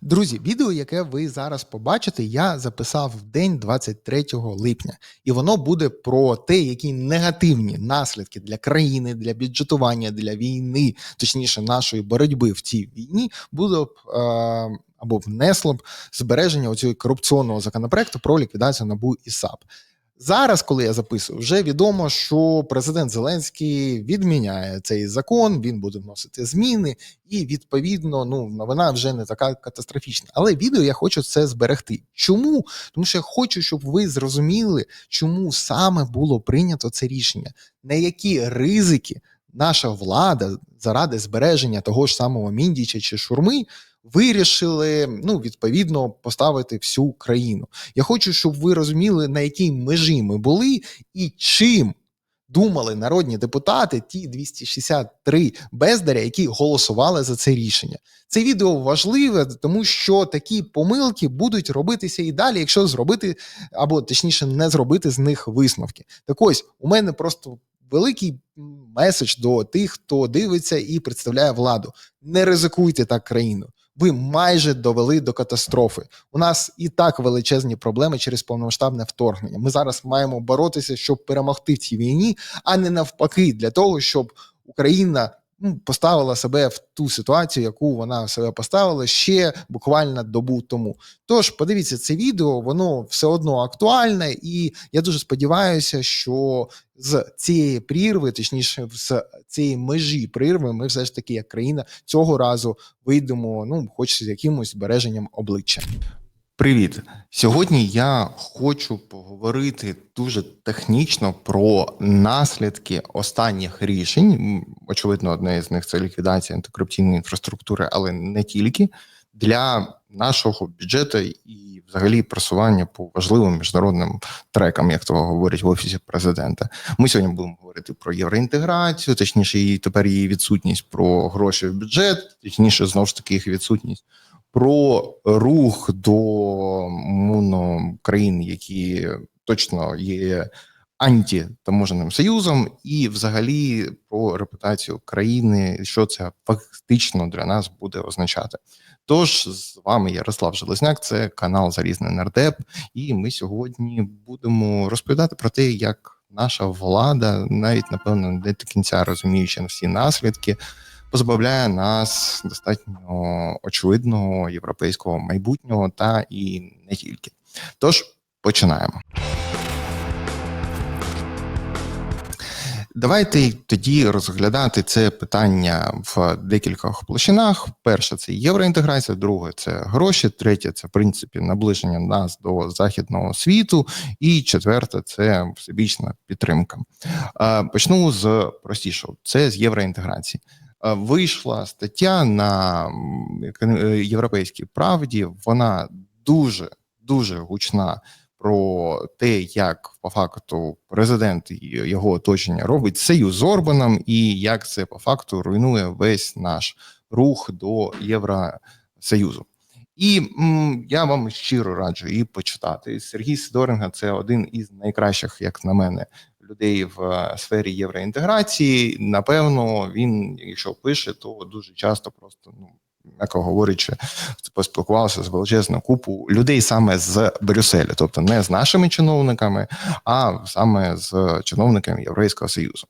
Друзі, відео, яке ви зараз побачите, я записав в день 23 липня, і воно буде про те, які негативні наслідки для країни, для бюджетування, для війни, точніше, нашої боротьби в цій війні, буде б е, або внесло б збереження оцього корупційного законопроекту про ліквідацію НАБУ і САП. Зараз, коли я записую, вже відомо, що президент Зеленський відміняє цей закон, він буде вносити зміни, і відповідно, ну новина вже не така катастрофічна. Але відео я хочу це зберегти. Чому? Тому що я хочу, щоб ви зрозуміли, чому саме було прийнято це рішення, на які ризики наша влада заради збереження того ж самого міндіча чи шурми. Вирішили ну відповідно поставити всю країну. Я хочу, щоб ви розуміли, на якій межі ми були і чим думали народні депутати, ті 263 бездаря, які голосували за це рішення. Це відео важливе, тому що такі помилки будуть робитися і далі, якщо зробити або точніше не зробити з них висновки. Так ось у мене просто великий меседж до тих, хто дивиться і представляє владу. Не ризикуйте так країну ви майже довели до катастрофи. У нас і так величезні проблеми через повномасштабне вторгнення. Ми зараз маємо боротися, щоб перемогти в цій війні, а не навпаки, для того, щоб Україна ну, поставила себе в ту ситуацію, яку вона себе поставила ще буквально добу тому. Тож подивіться це відео, воно все одно актуальне, і я дуже сподіваюся, що з цієї прірви, точніше, з цієї межі прірви, ми все ж таки, як країна, цього разу вийдемо, ну хоч з якимось збереженням обличчя. Привіт! Сьогодні я хочу поговорити дуже технічно про наслідки останніх рішень. Очевидно, одне з них це ліквідація антикорупційної інфраструктури, але не тільки для нашого бюджету і, взагалі, просування по важливим міжнародним трекам, як то говорять в офісі президента. Ми сьогодні будемо говорити про євроінтеграцію, точніше, її тепер її відсутність про гроші в бюджет, точніше, знову ж таки їх відсутність про рух до мовно країн, які точно є антитаможеним союзом, і взагалі про репутацію країни, що це фактично для нас буде означати. Тож з вами Ярослав Железняк, це канал Залізний Нардеп, і ми сьогодні будемо розповідати про те, як наша влада, навіть напевно, не до кінця розуміючи всі наслідки позбавляє нас достатньо очевидного європейського майбутнього та і не тільки. Тож починаємо. Давайте тоді розглядати це питання в декількох площинах. Перше це євроінтеграція, друге це гроші, третє це в принципі наближення нас до західного світу, і четверте це всебічна підтримка. Почну з простішого: це з євроінтеграції. Е, вийшла стаття на е, європейській правді. Вона дуже дуже гучна про те, як по факту президент і його оточення робить союз з Орбаном, і як це по факту руйнує весь наш рух до Євросоюзу. І м, я вам щиро раджу і почитати. Сергій Сидоренга це один із найкращих, як на мене, людей в е, сфері євроінтеграції. Напевно, він, якщо пише, то дуже часто просто ну. М'яко говорячи, поспілкувався з величезною купу людей саме з Брюсселя, тобто не з нашими чиновниками, а саме з чиновниками Європейського Союзу.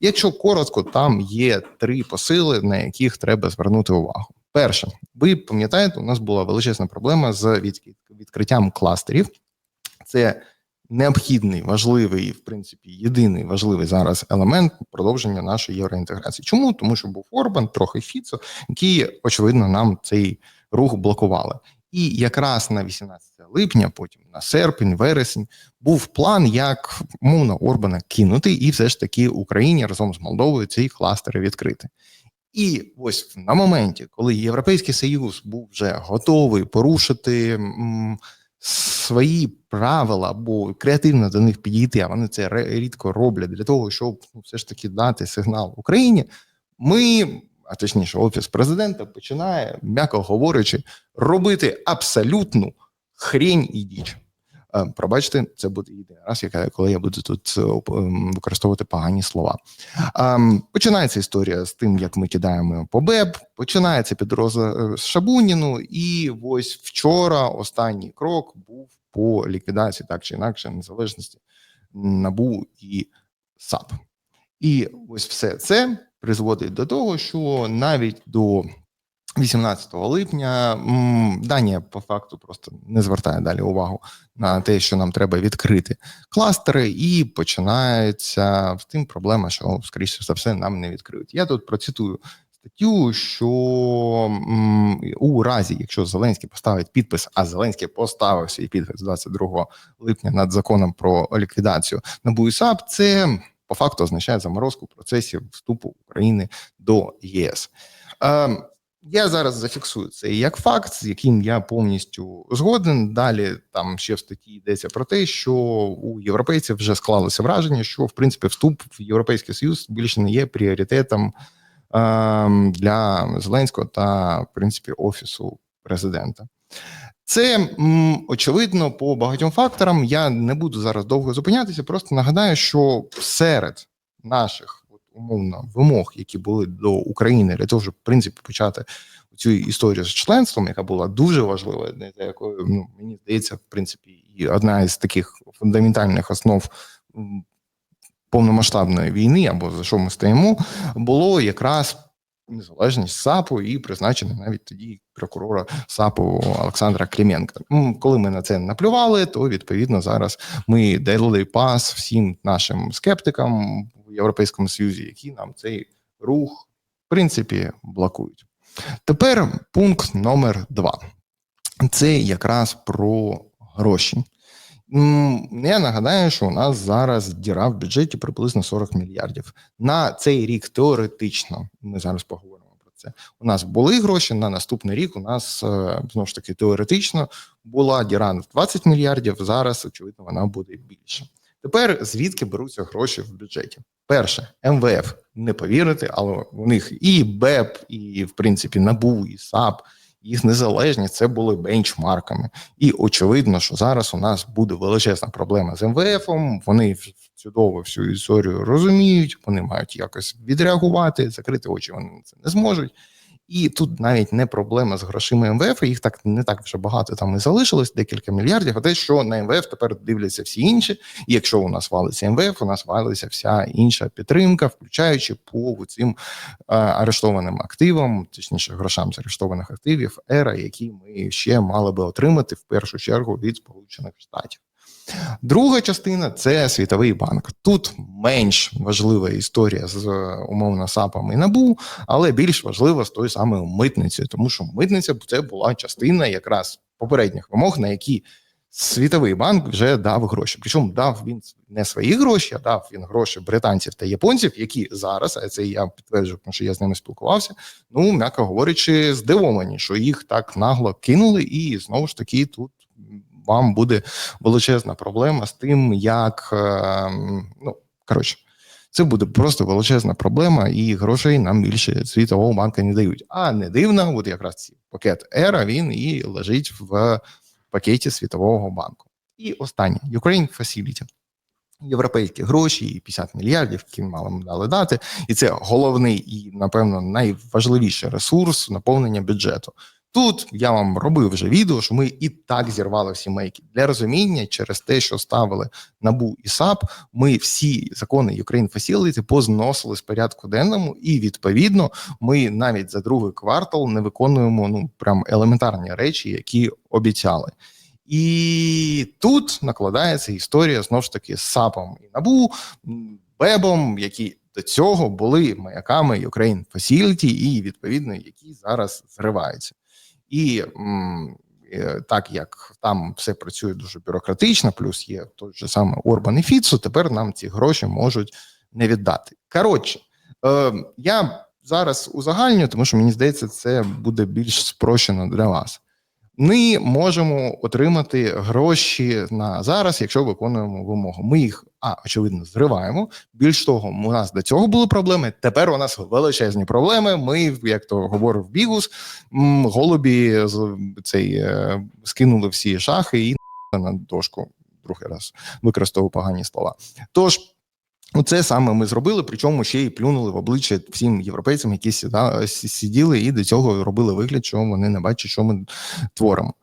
Якщо коротко, там є три посили, на яких треба звернути увагу. Перше, ви пам'ятаєте, у нас була величезна проблема з відкриттям кластерів. Це необхідний, важливий, в принципі, єдиний важливий зараз елемент продовження нашої євроінтеграції. Чому? Тому що був Орбан, трохи Фіцо, які, очевидно, нам цей рух блокували. І якраз на 18 липня, потім на серпень, вересень, був план, як мовно Орбана кинути, і все ж таки Україні разом з Молдовою ці кластери відкрити. І ось на моменті, коли Європейський Союз був вже готовий порушити свої правила або креативно до них підійти, а вони це рідко роблять для того, щоб ну, все ж таки дати сигнал Україні. Ми, а точніше, офіс президента починає, м'яко говорячи, робити абсолютну хрень і діч. Е, Пробачте, це буде єдиний раз, яка- коли я буду тут е, ем, використовувати погані слова. Ем, Починається історія з тим, як ми кидаємо по БЕБ, починається підроза е, з Шабуніну, і ось вчора останній крок був по ліквідації так чи інакше незалежності НАБУ і САП. І ось все це призводить до того, що навіть до 18 липня Данія по факту просто не звертає далі увагу на те, що нам треба відкрити кластери, і починається з тим проблема, що скоріше за все нам не відкриють. Я тут процитую статтю, що у разі, якщо Зеленський поставить підпис, а Зеленський поставив свій підпис 22 липня над законом про ліквідацію НАБУ і САП, це по факту означає заморозку процесів вступу України до ЄС. Е, я зараз зафіксую це як факт, з яким я повністю згоден. Далі там ще в статті йдеться про те, що у європейців вже склалося враження, що в принципі вступ в європейський союз більше не є пріоритетом ем, для Зеленського та в принципі офісу президента. Це очевидно по багатьом факторам. Я не буду зараз довго зупинятися. Просто нагадаю, що серед наших умовно вимог, які були до України для того, щоб в принципі почати цю історію з членством, яка була дуже важлива, для якої ну мені здається, в принципі, і одна із таких фундаментальних основ повномасштабної війни, або за що ми стоїмо, було якраз незалежність САПу і призначення навіть тоді прокурора САПу Олександра Клименка. М, Коли ми на це наплювали, то відповідно зараз ми дали пас всім нашим скептикам Європейському Союзі, які нам цей рух в принципі блокують. Тепер пункт номер два. Це якраз про гроші. Я нагадаю, що у нас зараз діра в бюджеті приблизно 40 мільярдів. На цей рік теоретично, ми зараз поговоримо про це. У нас були гроші на наступний рік. У нас е, знову ж таки теоретично була діра в 20 мільярдів. Зараз очевидно вона буде більше. Тепер звідки беруться гроші в бюджеті? Перше, МВФ не повірити, але у них і БЕП, і в принципі НАБУ, і САП, їх незалежність це були бенчмарками. І очевидно, що зараз у нас буде величезна проблема з МВФом. Вони чудово всю історію розуміють, вони мають якось відреагувати, закрити очі вони це не зможуть. І тут навіть не проблема з грошима МВФ, їх так не так вже багато там і залишилось, декілька мільярдів. А те, що на МВФ тепер дивляться всі інші. І якщо у нас валиться МВФ, у нас валиться вся інша підтримка, включаючи по цим е, арештованим активам, точніше, грошам з арештованих активів, ера, які ми ще мали би отримати в першу чергу від Сполучених Штатів. Друга частина це Світовий банк. Тут менш важлива історія з умовно САПом і НАБУ, але більш важлива з тою самою митницею, тому що митниця це була частина якраз попередніх вимог, на які Світовий банк вже дав гроші. Причому дав він не свої гроші, а дав він гроші британців та японців, які зараз, а це я підтверджую, тому що я з ними спілкувався. Ну м'яко говорячи, здивовані, що їх так нагло кинули, і знову ж таки тут вам буде величезна проблема з тим, як е, ну коротше. Це буде просто величезна проблема, і грошей нам більше світового банку не дають. А не дивно, от якраз цей пакет ЕРА він і лежить в пакеті Світового банку. І останнє Ukraine Facility. Європейські гроші, і 50 мільярдів, які мали дали дати, і це головний і, напевно, найважливіший ресурс наповнення бюджету. Тут я вам робив вже відео, що ми і так зірвали всі мейки для розуміння через те, що ставили набу і САП. Ми всі закони Ukraine Facility позносили з порядку денному, і відповідно ми навіть за другий квартал не виконуємо ну прям елементарні речі, які обіцяли. І тут накладається історія знову ж таки з САПом і НАБУ, БЕБом, які до цього були маяками Ukraine Facility і відповідно які зараз зриваються. І е, так як там все працює дуже бюрократично, плюс є той же саме Орбан і Фіцу, тепер нам ці гроші можуть не віддати. Коротше, е, я зараз узагальнюю, тому що мені здається, це буде більш спрощено для вас. Ми можемо отримати гроші на зараз, якщо виконуємо вимогу. Ми їх а очевидно зриваємо. Більш того, у нас до цього були проблеми. Тепер у нас величезні проблеми. Ми, як то говорив Бігус, голубі цей е, скинули всі шахи і на дошку. другий раз використовую погані слова. Тож. Це саме ми зробили, причому ще й плюнули в обличчя всім європейцям, які сиділи і до цього робили вигляд, що вони не бачать, що ми творимо.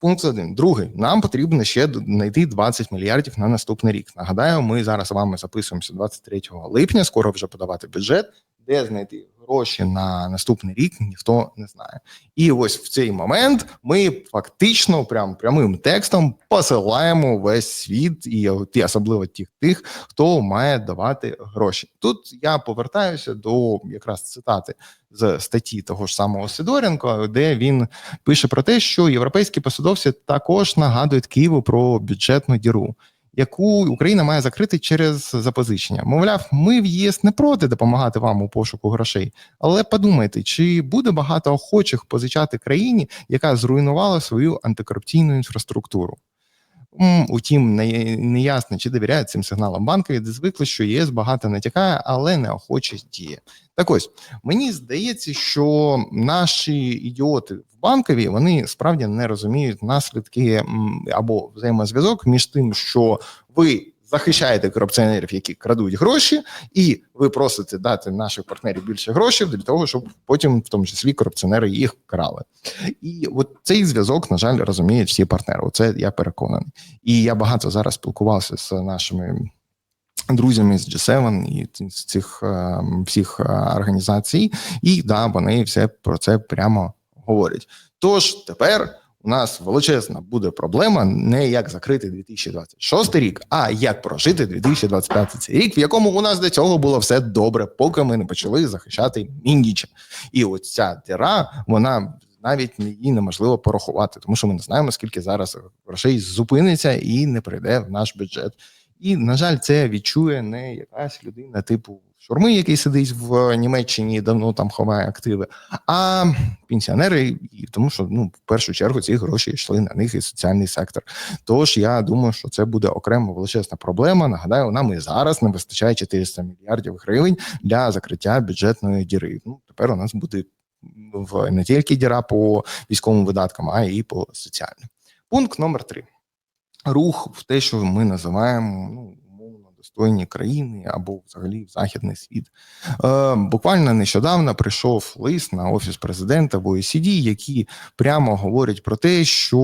Пункт один. Другий. Нам потрібно ще знайти 20 мільярдів на наступний рік. Нагадаю, ми зараз з вами записуємося 23 липня. Скоро вже подавати бюджет, де знайти гроші на наступний рік, ніхто не знає. І ось в цей момент ми фактично, прям прямим текстом посилаємо весь світ, і особливо тих тих, хто має давати гроші. Тут я повертаюся до якраз цитати з статті того ж самого Сидоренко, де він пише про те, що європейські посадовці також нагадують Києву про бюджетну діру. Яку Україна має закрити через запозичення, мовляв, ми в ЄС не проти допомагати вам у пошуку грошей, але подумайте, чи буде багато охочих позичати країні, яка зруйнувала свою антикорупційну інфраструктуру? Утім, не, ясно, чи довіряють цим сигналам банкові, де звикли, що ЄС багато натякає, але неохоче діє. Так ось мені здається, що наші ідіоти в банкові вони справді не розуміють наслідки або взаємозв'язок між тим, що ви захищаєте корупціонерів, які крадуть гроші, і ви просите дати наших партнерів більше грошей для того, щоб потім, в тому числі, корупціонери їх крали. І от цей зв'язок, на жаль, розуміють всі партнери. Це я переконаний. І я багато зараз спілкувався з нашими. Друзями з G7 і з цих е, всіх е, організацій, і да, вони все про це прямо говорять. Тож тепер у нас величезна буде проблема не як закрити 2026 рік, а як прожити 2025 рік, в якому у нас до цього було все добре, поки ми не почали захищати міндіча. І ось ця діра, вона навіть її неможливо порахувати, тому що ми не знаємо, скільки зараз грошей зупиниться і не прийде в наш бюджет. І на жаль, це відчує не якась людина, типу Шурми, який сидить в Німеччині, давно там ховає активи, а пенсіонери, тому що ну в першу чергу ці гроші йшли на них і соціальний сектор. Тож я думаю, що це буде окрема величезна проблема. Нагадаю, нам і зараз не вистачає 400 мільярдів гривень для закриття бюджетної діри. Ну тепер у нас буде в не тільки діра по військовим видаткам, а й по соціальним. Пункт номер три. Рух в те, що ми називаємо ну достойні країни або взагалі в західний світ. Е, Буквально нещодавно прийшов лист на офіс президента в OECD, які прямо говорять про те, що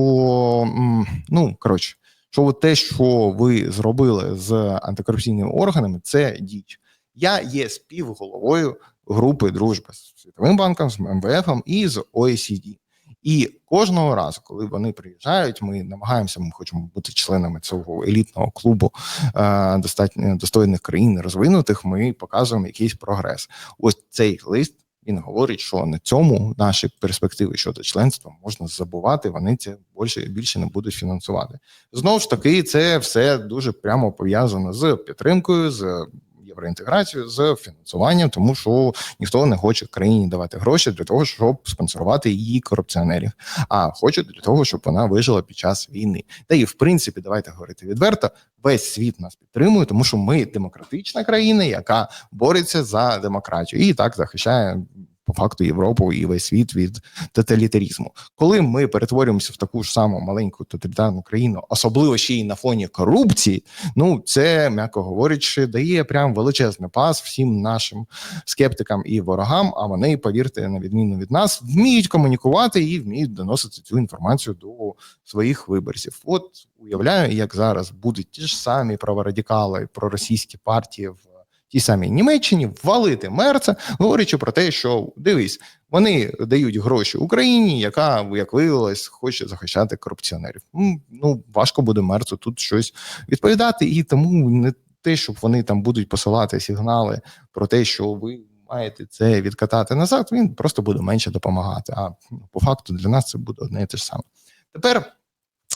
ну коротше, що те, що ви зробили з антикорупційними органами, це діч. Я є співголовою групи дружби з світовим банком, з МВФ і з OECD. І кожного разу, коли вони приїжджають, ми намагаємося, ми хочемо бути членами цього елітного клубу е, достатньо достойних країн розвинутих. Ми показуємо якийсь прогрес. Ось цей лист. Він говорить, що на цьому наші перспективи щодо членства можна забувати. Вони це більше більше не будуть фінансувати. Знову ж таки, це все дуже прямо пов'язано з підтримкою, з євроінтеграцію з фінансуванням, тому що ніхто не хоче країні давати гроші для того, щоб спонсорувати її корупціонерів, а хочуть для того, щоб вона вижила під час війни. Та і в принципі, давайте говорити відверто. Весь світ нас підтримує, тому що ми демократична країна, яка бореться за демократію і так захищає по факту Європу і весь світ від тоталітарізму. Коли ми перетворюємося в таку ж саму маленьку тоталітарну країну, особливо ще й на фоні корупції, ну це м'яко говорячи, дає прям величезний пас всім нашим скептикам і ворогам. А вони, повірте, на відміну від нас, вміють комунікувати і вміють доносити цю інформацію до своїх виборців. От уявляю, як зараз будуть ті ж самі праворадикали, проросійські партії в тій самій Німеччині ввалити мерца, говорячи про те, що дивись, вони дають гроші Україні, яка як виявилось, хоче захищати корупціонерів. Ну важко буде мерцу тут щось відповідати, і тому не те, щоб вони там будуть посилати сигнали про те, що ви. Маєте це відкатати назад, він просто буде менше допомагати. А по факту для нас це буде одне і те ж саме. Тепер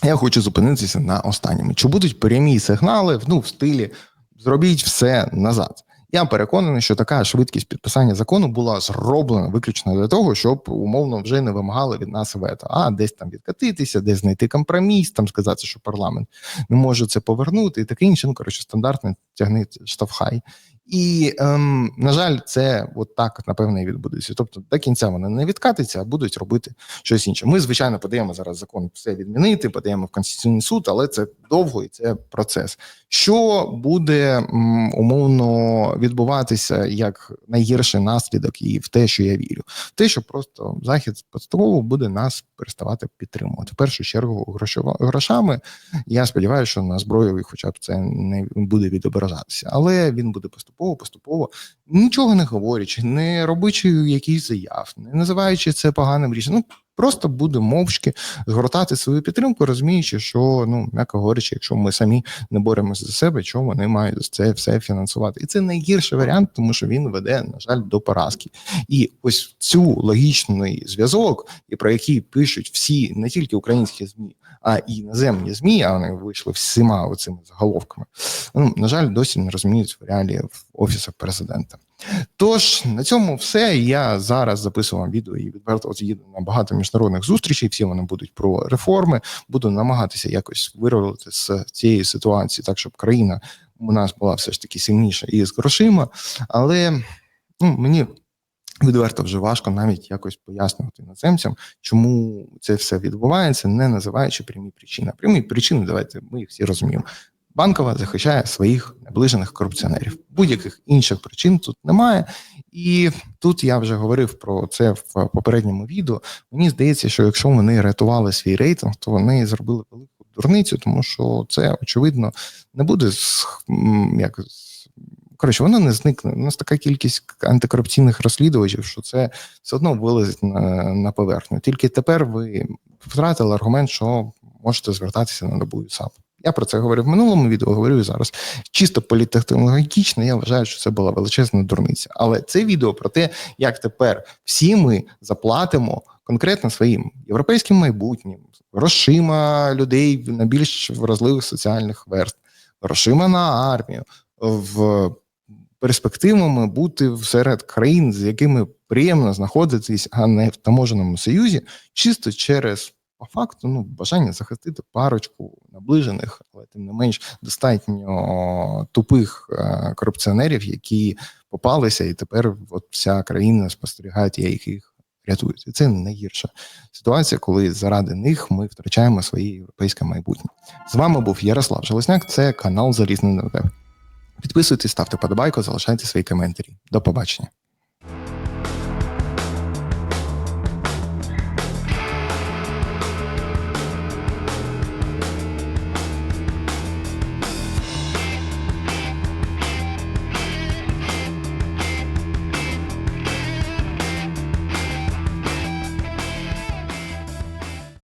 я хочу зупинитися на останньому. Чи будуть прямі сигнали ну, в стилі зробіть все назад? Я переконаний, що така швидкість підписання закону була зроблена виключно для того, щоб умовно вже не вимагали від нас вето, а десь там відкатитися, десь знайти компроміс, там сказати, що парламент не може це повернути, і таке інше. Ну коротше, стандартне тягни штовхай. І, ем, на жаль, це от так напевно і відбудеться. Тобто до кінця вони не відкатиться, а будуть робити щось інше. Ми, звичайно, подаємо зараз закон все відмінити, подаємо в Конституційний суд, але це довго і це процес. Що буде м, умовно відбуватися як найгірший наслідок, і в те, що я вірю, те, що просто захід поступово буде нас переставати підтримувати. В першу чергу грошами. Я сподіваюся, що на зброю, хоча б це не буде відображатися, але він буде поступово, поступово, нічого не говорячи, не робичи якісь заяв, не називаючи це поганим рішенням. Ну просто буде мовчки згортати свою підтримку, розуміючи, що ну м'яко говорячи, якщо ми самі не боремося за себе, чому вони мають це все фінансувати, і це найгірший варіант, тому що він веде, на жаль, до поразки. І ось цю логічний зв'язок, і про який пишуть всі не тільки українські змі, а і іноземні змі, а вони вийшли всіма оцими заголовками. Ну на жаль, досі не розуміють в реалії в офісах президента. Тож на цьому все. Я зараз записую вам відео і відверто от їду на багато міжнародних зустрічей. Всі вони будуть про реформи. Буду намагатися якось вирвати з цієї ситуації, так щоб країна у нас була все ж таки сильніша і з грошима. Але ну, мені відверто вже важко навіть якось пояснювати іноземцям, чому це все відбувається, не називаючи прямі причини. Прямі причини, давайте ми їх всі розуміємо. Банкова захищає своїх наближених корупціонерів. Будь-яких інших причин тут немає. І тут я вже говорив про це в попередньому відео. Мені здається, що якщо вони рятували свій рейтинг, то вони зробили велику дурницю, тому що це очевидно не буде як коротше, воно не зникне. У нас така кількість антикорупційних розслідувачів, що це все одно вилазить на, на поверхню. Тільки тепер ви втратили аргумент, що можете звертатися на добу САП. Я про це говорив в минулому відео, говорю і зараз. Чисто політехнологічно, я вважаю, що це була величезна дурниця. Але це відео про те, як тепер всі ми заплатимо конкретно своїм європейським майбутнім, грошима людей на більш вразливих соціальних верств, грошима на армію, в перспективами бути серед країн, з якими приємно знаходитись, а не в таможеному союзі, чисто через по факту ну, бажання захистити парочку наближених, але тим не менш достатньо тупих е, корупціонерів, які попалися, і тепер от вся країна спостерігає, як їх рятують. І це найгірша ситуація, коли заради них ми втрачаємо своє європейське майбутнє. З вами був Ярослав Железняк. Це канал Залізний Нардеп. Підписуйтесь, ставте подобайку, залишайте свої коментарі. До побачення.